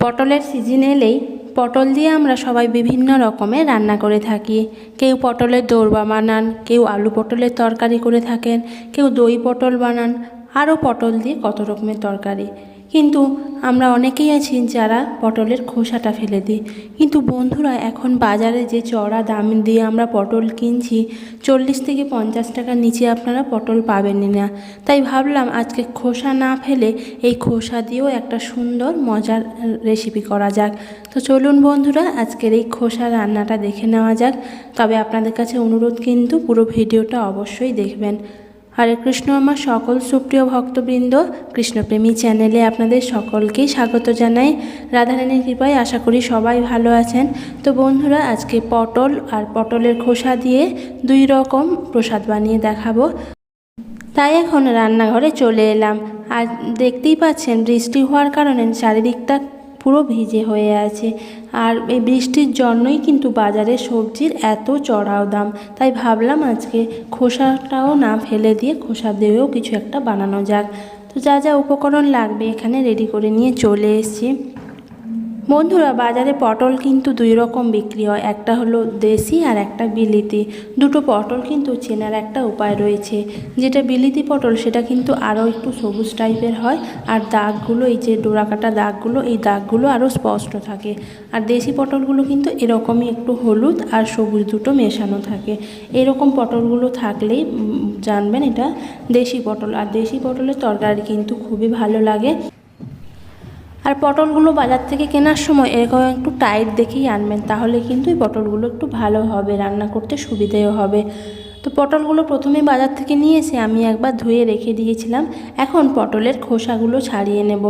পটলের সিজন এলেই পটল দিয়ে আমরা সবাই বিভিন্ন রকমের রান্না করে থাকি। কেউ পটলের দৌড়বা বানান, কেউ আলু পটলের তরকারি করে থাকেন, কেউ দই পটল বানান, আরও পটল দিয়ে কত রকমের তরকারি। কিন্তু আমরা অনেকেই আছি যারা পটলের খোসাটা ফেলে দিই। কিন্তু বন্ধুরা, এখন বাজারে যে চড়া দাম দিয়ে আমরা পটল কিনছি, চল্লিশ থেকে পঞ্চাশ টাকার নিচে আপনারা পটল পাবেনই না। তাই ভাবলাম আজকে খোসা না ফেলে এই খোসা দিয়েও একটা সুন্দর, মজার রেসিপি করা যাক। তো চলুন বন্ধুরা, আজকের এই খোসা রান্নাটা দেখে নেওয়া যাক। তবে আপনাদের কাছে অনুরোধ কিন্তু পুরো ভিডিওটা অবশ্যই দেখবেন। হরে কৃষ্ণ, আমার সকল সুপ্রিয় ভক্তবৃন্দ, কৃষ্ণপ্রেমী চ্যানেলে আপনাদের সকলকেই স্বাগত জানাই। রাধারানীর কৃপায় আশা করি সবাই ভালো আছেন। তো বন্ধুরা, আজকে পটল আর পটলের খোসা দিয়ে দুই রকম প্রসাদ বানিয়ে দেখাবো। তাই এখন রান্নাঘরে চলে এলাম। আর দেখতেই পাচ্ছেন, বৃষ্টি হওয়ার কারণে চারিদিকটা পুরো ভিজে হয়ে আছে। আর এই বৃষ্টির জন্যই কিন্তু বাজারে সবজির এত চড়াও দাম। তাই ভাবলাম আজকে খোসাটাও না ফেলে দিয়ে খোসা দিয়েও কিছু একটা বানানো যাক। তো যা যা উপকরণ লাগবে এখানে রেডি করে নিয়ে চলে এসেছি। বন্ধুরা, বাজারে পটল কিন্তু দুই রকম বিক্রি হয়। একটা হলো দেশি আর একটা বিলিতি। দুটো পটল কিন্তু চেনার একটা উপায় রয়েছে। যেটা বিলিতি পটল, সেটা কিন্তু আরও একটু সবুজ টাইপের হয়। আর দাগগুলো, এই যে ডোরাকাটা দাগগুলো, এই দাগগুলো আরও স্পষ্ট থাকে। আর দেশি পটলগুলো কিন্তু এরকমই একটু হলুদ আর সবুজ দুটো মেশানো থাকে। এরকম পটলগুলো থাকলেই জানবেন এটা দেশি পটল। আর দেশি পটলের তরকারি কিন্তু খুবই ভালো লাগে। আর পটলগুলো বাজার থেকে কেনার সময় এরকম একটু টাইট দেখেই আনবেন, তাহলে কিন্তু এই পটলগুলো একটু ভালো হবে, রান্না করতে সুবিধেও হবে। তো পটলগুলো প্রথমে বাজার থেকে নিয়ে এসে আমি একবার ধুয়ে রেখে দিয়েছিলাম, এখন পটলের খোসাগুলো ছাড়িয়ে নেব।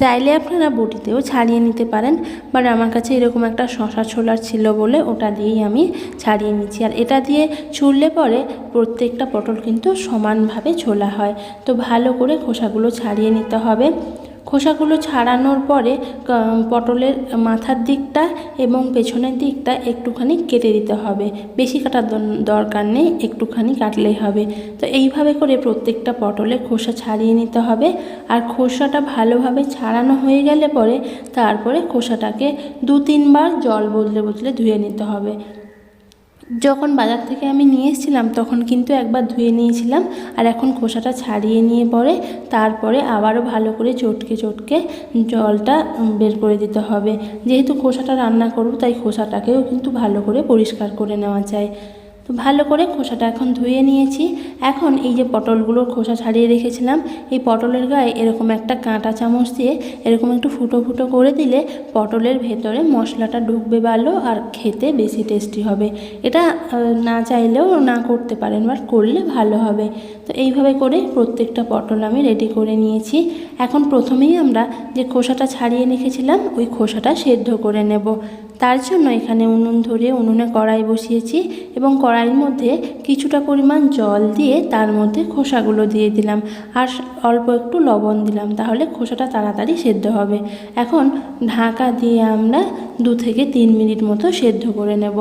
চাইলে আপনারা বটিতেও ছাড়িয়ে নিতে পারেন বাট আমার কাছে এরকম একটা শশা ছোলার ছিল বলে ওটা দিয়েই আমি ছাড়িয়ে নিচ্ছি আর এটা দিয়ে ছুললে পরে প্রত্যেকটা পটল কিন্তু সমানভাবে ছোলা হয়, তো ভালো করে খোসাগুলো ছাড়িয়ে নিতে হবে। খোসাগুলো ছাড়ানোর পরে পটলের মাথার দিকটা এবং পেছনের দিকটা একটুখানি কেটে দিতে হবে। বেশি কাটার দরকার নেই, একটুখানি কাটলেই হবে। তো এইভাবে করে প্রত্যেকটা পটলের খোসা ছাড়িয়ে নিতে হবে। আর খোসাটা ভালোভাবে ছাড়ানো হয়ে গেলে পরে তারপরে খোসাটাকে দু তিনবার জল বদলে বদলে ধুয়ে নিতে হবে। যখন বাজার থেকে আমি নিয়ে এসেছিলাম, তখন কিন্তু একবার ধুয়ে নিয়েছিলাম আর এখন খোসাটা ছাড়িয়ে নিয়ে পরে তারপরে আবারও ভালো করে চটকে চটকে জলটা বের করে দিতে হবে। যেহেতু খোসাটা রান্না করব, তাই খোসাটাকেও কিন্তু ভালো করে পরিষ্কার করে নেওয়া চাই তো ভালো করে খোসাটা এখন ধুয়ে নিয়েছি। এখন এই যে পটলগুলোর খোসা ছাড়িয়ে রেখেছিলাম, এই পটলের গায়ে এরকম একটা কাঁটা চামচ দিয়ে এরকম একটু ফুটো ফুটো করে দিলে পটলের ভেতরে মশলাটা ঢুকবে ভালো আর খেতে বেশি টেস্টি হবে। এটা না চাইলেও না করতে পারেন, বাট করলে ভালো হবে। তো এইভাবে করে প্রত্যেকটা পটল আমি রেডি করে নিয়েছি। এখন প্রথমেই আমরা যে খোসাটা ছাড়িয়ে রেখেছিলাম, ওই খোসাটা সেদ্ধ করে নেব। তার জন্য এখানে উনুন ধরে উনুনে কড়াই বসিয়েছি এবং কড়াইয়ের মধ্যে কিছুটা পরিমাণ জল দিয়ে তার মধ্যে খোসাগুলো দিয়ে দিলাম আর অল্প একটু লবণ দিলাম, তাহলে খোসাটা তাড়াতাড়ি সেদ্ধ হবে। এখন ঢাকা দিয়ে আমরা দু থেকে তিন মিনিট মতো সেদ্ধ করে নেব।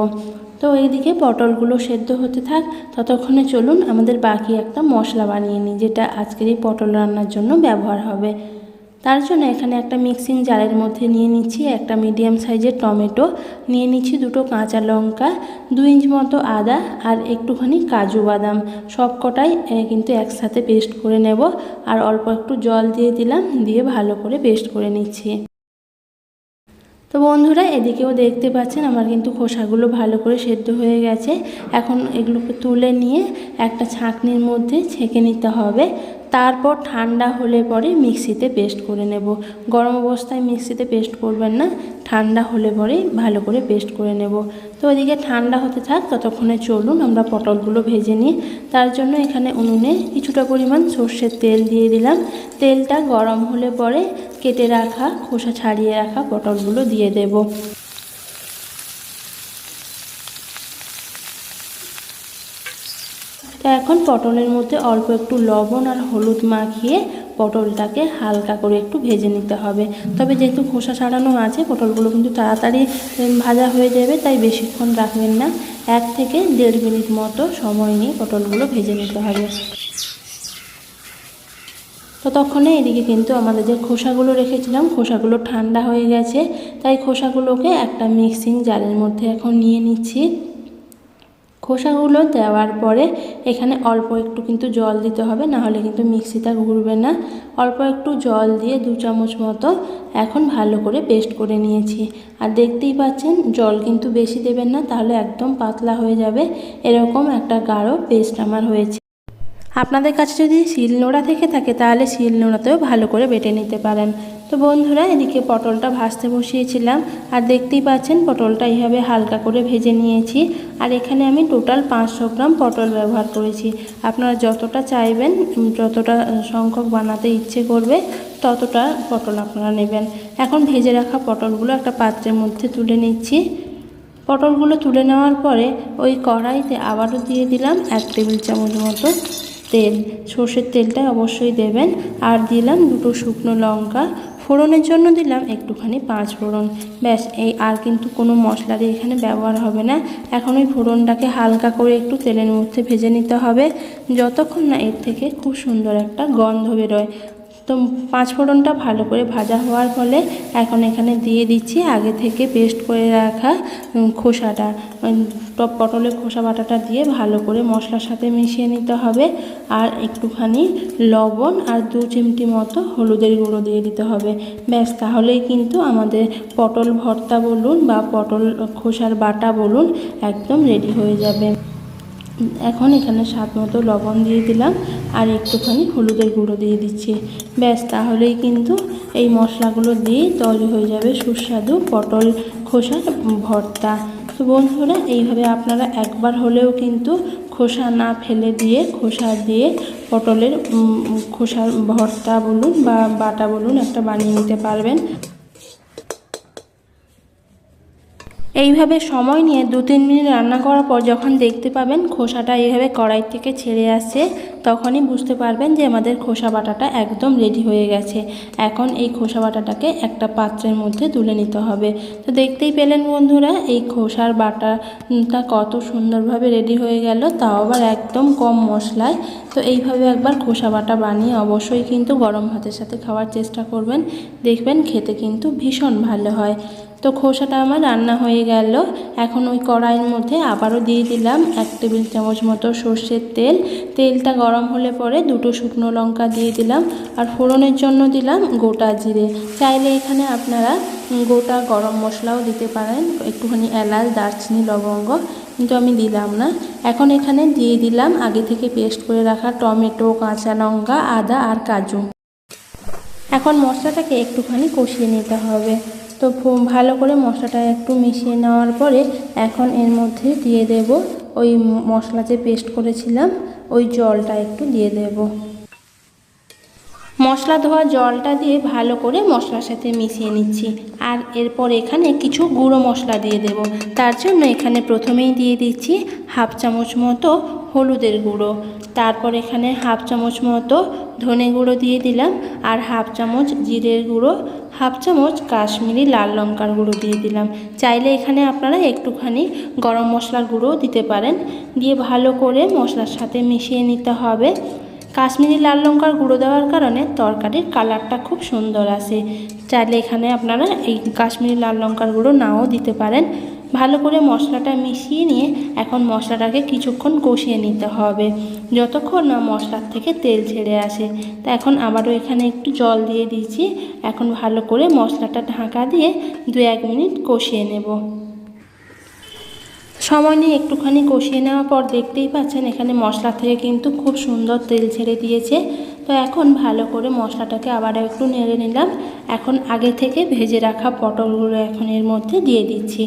তো এইদিকে পটলগুলো সেদ্ধ হতে থাক, ততক্ষণে চলুন আমাদের বাকি একটা মশলা বানিয়ে নিই, যেটা আজকের এই পটল রান্নার জন্য ব্যবহার হবে। তার জন্য এখানে একটা মিক্সিং জারের মধ্যে নিয়ে নিচ্ছি, একটা মিডিয়াম সাইজের টমেটো। নিয়ে নিচ্ছি দুটো কাঁচা লঙ্কা দু ইঞ্চ মতো আদা আর একটুখানি কাজু বাদাম। সব কটাই কিন্তু একসাথে পেস্ট করে নেব। আর অল্প একটু জল দিয়ে দিলাম, দিয়ে ভালো করে পেস্ট করে নিচ্ছি। তো বন্ধুরা, এদিকেও দেখতে পাচ্ছেন, আমার কিন্তু খোসাগুলো ভালো করে সেদ্ধ হয়ে গেছে। এখন এগুলোকে তুলে নিয়ে একটা ছাঁকনির মধ্যে ছেঁকে নিতে হবে। তারপর ঠান্ডা হলে পরে মিক্সিতে পেস্ট করে নেব। গরম অবস্থায় মিক্সিতে পেস্ট করবেন না, ঠান্ডা হলে পরেই ভালো করে পেস্ট করে নেব। তো ওইদিকে ঠান্ডা হতে থাক, ততক্ষণে চলুন আমরা পটলগুলো ভেজে নিই। তার জন্য এখানে উনুনে কিছুটা পরিমাণ সর্ষের তেল দিয়ে দিলাম। তেলটা গরম হলে পরে কেটে রাখা, খোসা ছাড়িয়ে রাখা পটলগুলো দিয়ে দেব। তো এখন পটলের মধ্যে অল্প একটু লবণ আর হলুদ মাখিয়ে পটলটাকে হালকা করে একটু ভেজে নিতে হবে। তবে যেহেতু খোসা ছাড়ানো আছে, পটলগুলো কিন্তু তাড়াতাড়ি ভাজা হয়ে যাবে, তাই বেশিক্ষণ রাখবেন না। এক থেকে দেড় মিনিট মতো সময় নিয়ে পটলগুলো ভেজে নিতে হবে। ততক্ষণে এদিকে কিন্তু আমাদের যে খোসাগুলো রেখেছিলাম, খোসাগুলো ঠান্ডা হয়ে গেছে। তাই খোসাগুলোকে একটা মিক্সিং জারের মধ্যে এখন নিয়ে নিচ্ছি। খোসাগুলো দেওয়ার পরে এখানে অল্প একটু কিন্তু জল দিতে হবে না হলে কিন্তু মিক্সিটা ঘুরবে না। অল্প একটু জল দিয়ে দু চামচ মতো এখন ভালো করে পেস্ট করে নিয়েছি। আর দেখতেই পাচ্ছেন, জল কিন্তু বেশি দেবেন না, তাহলে একদম পাতলা হয়ে যাবে। এরকম একটা গাঢ় পেস্ট আমার হয়েছে। আপনাদের কাছে যদি শিলনোড়া থেকে থাকে, তাহলে শিলনোড়াতেও ভালো করে বেটে নিতে পারেন। তো বন্ধুরা, এদিকে পটলটা ভাজতে বসিয়েছিলাম। আর দেখতেই পাচ্ছেন, পটলটা এইভাবে হালকা করে ভেজে নিয়েছি। আর এখানে আমি টোটাল পাঁচশো গ্রাম পটল ব্যবহার করেছি। আপনারা যতটা চাইবেন, যতটা সংখ্যক বানাতে ইচ্ছে করবে, ততটা পটল আপনারা নেবেন। এখন ভেজে রাখা পটলগুলো একটা পাত্রের মধ্যে তুলে নিচ্ছি। পটলগুলো তুলে নেওয়ার পরে ওই কড়াইতে আবারও দিয়ে দিলাম এক টেবিল চামচ মতো তেল। সর্ষের তেলটা অবশ্যই দেবেন। আর দিলাম দুটো শুকনো লঙ্কা। ফোড়নের জন্য দিলাম একটুখানি পাঁচ ফোড়ন। ব্যাস, এই আর কিন্তু কোনো মশলারই এখানে ব্যবহার হবে না। এখন ওই ফোড়নটাকে হালকা করে একটু তেলের মধ্যে ভেজে নিতে হবে। যতক্ষণ না এর থেকে খুব সুন্দর একটা গন্ধ বেরোয়। তো পাঁচ ফোড়নটা ভালো করে ভাজা হওয়ার ফলে এখন এখানে দিয়ে দিচ্ছি আগে থেকে পেস্ট করে রাখা খোসাটা। টপ পটলের খোসা বাটাটা দিয়ে ভালো করে মশলার সাথে মিশিয়ে নিতে হবে। আর একটুখানি লবণ আর দু চিমটি মতো হলুদের গুঁড়ো দিয়ে দিতে হবে। ব্যাস, তাহলেই কিন্তু আমাদের পটল ভর্তা বলুন বা পটল খোসার বাটা বলুন একদম রেডি হয়ে যাবে। এখন এখানে স্বাদ মতো লবণ দিয়ে দিলাম আর একটুখানি হলুদের গুঁড়ো দিয়ে দিচ্ছি। ব্যাস, তাহলেই কিন্তু এই মশলাগুলো দিয়ে তৈরি হয়ে যাবে সুস্বাদু পটল খোসার ভর্তা। তো বন্ধুরা, এইভাবে আপনারা একবার হলেও কিন্তু খোসা না ফেলে দিয়ে, খোসা দিয়ে পটলের খোসার ভর্তা বলুন বা বাটা বলুন একটা বানিয়ে নিতে পারবেন। এইভাবে সময় নিয়ে দু তিন মিনিট রান্না করার পর যখন দেখতে পাবেন খোসাটা এইভাবে কড়াই থেকে ছেড়ে আসছে, তখনই বুঝতে পারবেন যে আমাদের খোসা বাটাটা একদম রেডি হয়ে গেছে। এখন এই খোসা বাটাটাকে একটা পাত্রের মধ্যে তুলে নিতে হবে। তো দেখতেই পেলেন বন্ধুরা, এই খোসার বাটাটা কত সুন্দরভাবে রেডি হয়ে গেল, তাও আবার একদম কম মশলায়। তো এইভাবে একবার খোসা বাটা বানিয়ে অবশ্যই কিন্তু গরম ভাতের সাথে খাওয়ার চেষ্টা করবেন। দেখবেন খেতে কিন্তু ভীষণ ভালো হয়। তো খোসাটা আমার রান্না হয়ে গেল। এখন ওই কড়াইয়ের মধ্যে আবারও দিয়ে দিলাম এক টেবিল চামচ মতো সর্ষের তেল। তেলটা গরম হলে পরে দুটো শুকনো লঙ্কা দিয়ে দিলাম আর ফোড়নের জন্য দিলাম গোটা জিরে। চাইলে এখানে আপনারা গোটা গরম মশলাও দিতে পারেন, একটুখানি এলাচ, দারচিনি, লবঙ্গ, কিন্তু আমি দিলাম না। এখন এখানে দিয়ে দিলাম আগে থেকে পেস্ট করে রাখা টমেটো, কাঁচা লঙ্কা, আদা আর কাজু। এখন মশলাটাকে একটুখানি কষিয়ে নিতে হবে। তো ভালো করে মশলাটা একটু মিশিয়ে নেওয়ার পরে এখন এর মধ্যে দিয়ে দেব ওই মশলা যে পেস্ট করেছিলাম, ওই জলটা একটু দিয়ে দেব। মশলা ধোয়া জলটা দিয়ে ভালো করে মশলার সাথে মিশিয়ে নিচ্ছি। আর এরপর এখানে কিছু গুঁড়ো মশলা দিয়ে দেব। তার জন্য এখানে প্রথমেই দিয়ে দিচ্ছি হাফ চামচ মতো হলুদের গুঁড়ো। তারপর এখানে হাফ চামচ মতো ধনে গুঁড়ো দিয়ে দিলাম। আর হাফ চামচ জিরের গুঁড়ো হাফ চামচ কাশ্মীরি লাল লঙ্কার গুঁড়ো দিয়ে দিলাম। চাইলে এখানে আপনারা একটুখানি গরম মশলার গুঁড়োও দিতে পারেন। দিয়ে ভালো করে মশলার সাথে মিশিয়ে নিতে হবে। কাশ্মীরি লাল লঙ্কার গুঁড়ো দেওয়ার কারণে তরকারির কালারটা খুব সুন্দর আসে। চাইলে এখানে আপনারা এই কাশ্মীরি লাল লঙ্কার গুঁড়ো নাও দিতে পারেন। ভালো করে মশলাটা মিশিয়ে নিয়ে এখন মশলাটাকে কিছুক্ষণ কষিয়ে নিতে হবে। যতক্ষণ না মশলার থেকে তেল ছেড়ে আসে। তা এখন আবারও এখানে একটু জল দিয়ে দিয়েছি। এখন ভালো করে মশলাটা ঢাকা দিয়ে দু এক মিনিট কষিয়ে নেব। সময় নিয়ে একটুখানি কষিয়ে নেওয়ার পর দেখতেই পাচ্ছেন এখানে মশলা থেকে কিন্তু খুব সুন্দর তেল ছেড়ে দিয়েছে। তো এখন ভালো করে মশলাটাকে আবার একটু নেড়ে নিলাম। এখন আগে থেকে ভেজে রাখা পটলগুলো এখন এর মধ্যে দিয়ে দিচ্ছি।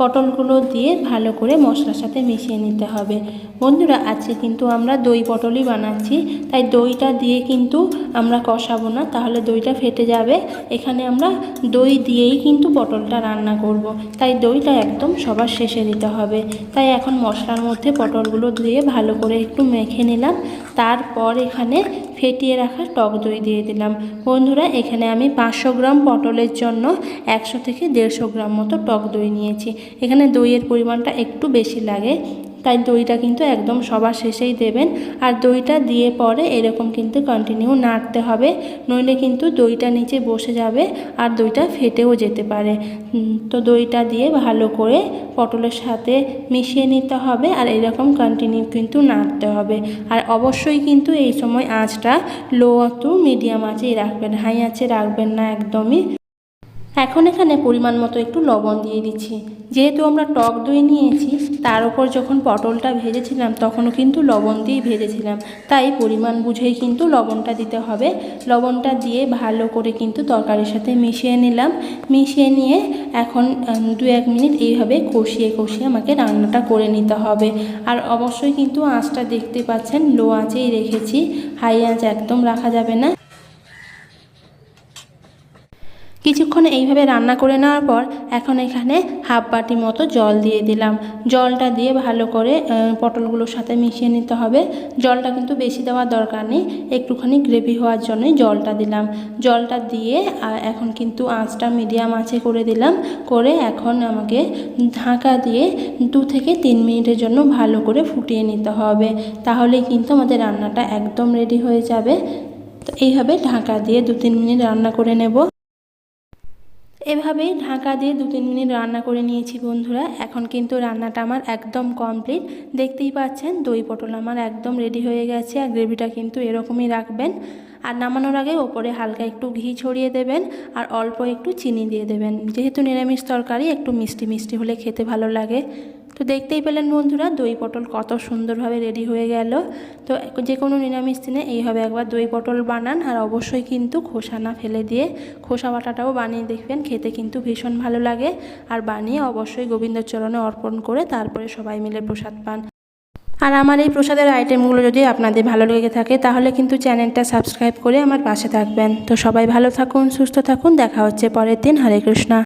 পটলগুলো দিয়ে ভালো করে মশলার সাথে মিশিয়ে নিতে হবে। বন্ধুরা, আজকে কিন্তু আমরা দই পটলই বানাচ্ছি। তাই দইটা দিয়ে কিন্তু আমরা কষাবো না, তাহলে দইটা ফেটে যাবে। এখানে আমরা দই দিয়েই কিন্তু পটলটা রান্না করব। তাই দইটা একদম সবার শেষে দিতে হবে। তাই এখন মশলার মধ্যে পটলগুলো দিয়ে ভালো করে একটু মেখে নিলাম। তারপর এখানে ফেটিয়ে রাখা টক দই দিয়ে দিলাম। বন্ধুরা, এখানে আমি পাঁচশো গ্রাম পটলের জন্য একশো থেকে দেড়শো গ্রাম মতো টক দই নিয়েছি। এখানে দইয়ের পরিমাণটা একটু বেশি লাগে। তাই দইটা কিন্তু একদম সবার শেষেই দেবেন। আর দইটা দিয়ে পরে এরকম কিন্তু কন্টিনিউ নাড়তে হবে। নইলে কিন্তু দইটা নিচে বসে যাবে আর দইটা ফেটেও যেতে পারে। তো দইটা দিয়ে ভালো করে পটলের সাথে মিশিয়ে নিতে হবে আর এরকম কন্টিনিউ কিন্তু নাড়তে হবে। আর অবশ্যই কিন্তু এই সময় আঁচটা লো টু মিডিয়াম আঁচেই রাখবেন হাই আঁচে রাখবেন না একদমই। এখন এখানে পরিমাণ মতো একটু লবণ দিয়ে দিচ্ছি। যেহেতু আমরা টক দই নিয়েছি, তার উপর যখন পটলটা ভেজেছিলাম, তখনও কিন্তু লবণ দিয়েই ভেজেছিলাম। তাই পরিমাণ বুঝেই কিন্তু লবণটা দিতে হবে। লবণটা দিয়ে ভালো করে কিন্তু তরকারির সাথে মিশিয়ে নিলাম। মিশিয়ে নিয়ে এখন দু এক মিনিট এইভাবে কষিয়ে কষিয়ে আমাকে রান্নাটা করে নিতে হবে। আর অবশ্যই কিন্তু আঁচটা দেখতে পাচ্ছেন, লো আঁচেই রেখেছি। হাই আঁচ একদম রাখা যাবে না। কিছুক্ষণ এইভাবে রান্না করে নেওয়ার পর এখন এখানে হাফ বাটি মতো জল দিয়ে দিলাম। জলটা দিয়ে ভালো করে পটলগুলোর সাথে মিশিয়ে নিতে হবে। জলটা কিন্তু বেশি দেওয়ার দরকার নেই, একটুখানি গ্রেভি হওয়ার জন্যই জলটা দিলাম। জলটা দিয়ে এখন কিন্তু আঁচটা মিডিয়াম আঁচে করে দিলাম। করে এখন আমাকে ঢাকা দিয়ে দু থেকে তিন মিনিটের জন্য ভালো করে ফুটিয়ে নিতে হবে। তাহলেই কিন্তু আমাদের রান্নাটা একদম রেডি হয়ে যাবে। তো এইভাবে ঢাকা দিয়ে দু তিন মিনিট রান্না করে নেব। এভাবেই ঢাকা দিয়ে দু তিন মিনিট রান্না করে নিয়েছি বন্ধুরা। এখন কিন্তু রান্নাটা আমার একদম কমপ্লিট দেখতেই পাচ্ছেন, দই পটল আমার একদম রেডি হয়ে গেছে আর গ্রেভিটা কিন্তু এরকমই রাখবেন। আর নামানোর আগে ওপরে হালকা একটু ঘি ছড়িয়ে দেবেন আর অল্প একটু চিনি দিয়ে দেবেন। যেহেতু নিরামিষ তরকারি, একটু মিষ্টি মিষ্টি হলে খেতে ভালো লাগে। তো দেখতেই পেলেন বন্ধুরা, দই পটল কত সুন্দরভাবে রেডি হয়ে গেল। তো যে কোনো নিরামিষ দিনে এইভাবে একবার দই পটল বানান আর অবশ্যই কিন্তু খোসা না ফেলে দিয়ে খোসা বাটাটাও বানিয়ে দেখবেন, খেতে কিন্তু ভীষণ ভালো লাগে। আর বানিয়ে অবশ্যই গোবিন্দচরণে অর্পণ করে তারপরে সবাই মিলে প্রসাদ পান। আর আমার এই প্রসাদের আইটেমগুলো যদি আপনাদের ভালো লেগে থাকে, তাহলে কিন্তু চ্যানেলটা সাবস্ক্রাইব করে আমার পাশে থাকবেন। তো সবাই ভালো থাকুন, সুস্থ থাকুন, দেখা হচ্ছে পরের দিন। হরে কৃষ্ণা।